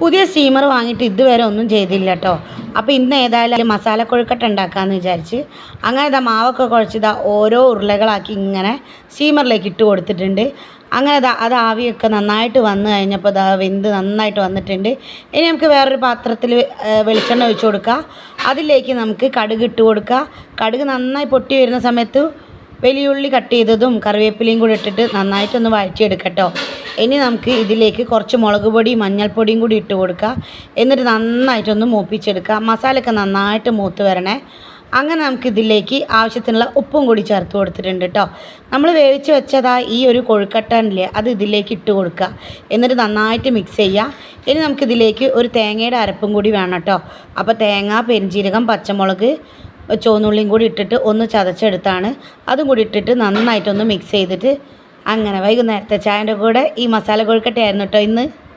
പുതിയ സ്റ്റീമർ വാങ്ങിയിട്ട് ഇതുവരെ ഒന്നും ചെയ്തില്ല കേട്ടോ അപ്പോൾ ഇന്ന് ഏതായാലും മസാല കൊഴുക്കട്ട ഉണ്ടാക്കാമെന്ന് വിചാരിച്ച് അങ്ങനെ ഇതാ മാവൊക്കെ കുഴച്ചിതാ ഓരോ ഉരുളകളാക്കി ഇങ്ങനെ സ്റ്റീമറിലേക്ക് ഇട്ട് കൊടുത്തിട്ടുണ്ട്. അങ്ങനെ ദാ അത് ആവിയൊക്കെ നന്നായിട്ട് വന്നു കഴിഞ്ഞപ്പോൾ ദാ വെന്ത് നന്നായിട്ട് വന്നിട്ടുണ്ട്. ഇനി നമുക്ക് വേറൊരു പാത്രത്തിൽ വെളിച്ചെണ്ണ ഒഴിച്ച് കൊടുക്കുക അതിലേക്ക് നമുക്ക് കടുക് ഇട്ട് കൊടുക്കുക കടുക് നന്നായി പൊട്ടി വരുന്ന സമയത്ത് വലിയുള്ളി കട്ട് ചെയ്തതും കറിവേപ്പിലയും കൂടി ഇട്ടിട്ട് നന്നായിട്ടൊന്ന് വഴറ്റിയെടുക്കട്ടോ. ഇനി നമുക്ക് ഇതിലേക്ക് കുറച്ച് മുളക് പൊടി മഞ്ഞൾപ്പൊടിയും കൂടി ഇട്ട് കൊടുക്കുക എന്നിട്ട് നന്നായിട്ടൊന്ന് മൂപ്പിച്ചെടുക്കുക മസാലയൊക്കെ നന്നായിട്ട് മൂത്ത് വരണേ. അങ്ങനെ നമുക്ക് ഇതിലേക്ക് ആവശ്യത്തിനുള്ള ഉപ്പും കൂടി ചേർത്ത് കൊടുത്തിട്ടുണ്ട് കേട്ടോ നമ്മൾ വേവിച്ച് വെച്ചതാ ഈ ഒരു കൊഴുക്കട്ടനില്ലേ അത് ഇതിലേക്ക് ഇട്ട് കൊടുക്കുക. എന്നിട്ട് നന്നായിട്ട് മിക്സ് ചെയ്യുക. ഇനി നമുക്കിതിലേക്ക് ഒരു തേങ്ങയുടെ അരപ്പും കൂടി വേണം കേട്ടോ അപ്പോൾ തേങ്ങ പെരിഞ്ചീരകം പച്ചമുളക് ചുവന്നുള്ളിയും കൂടി ഇട്ടിട്ട് ഒന്ന് ചതച്ചെടുത്താണ്. അതും കൂടി ഇട്ടിട്ട് നന്നായിട്ടൊന്ന് മിക്സ് ചെയ്തിട്ട് അങ്ങനെ വൈകുന്നേരത്തെ ചായന്റെ കൂടെ ഈ മസാല കൊഴുക്കട്ടയായിരുന്നു കേട്ടോ ഇന്ന്.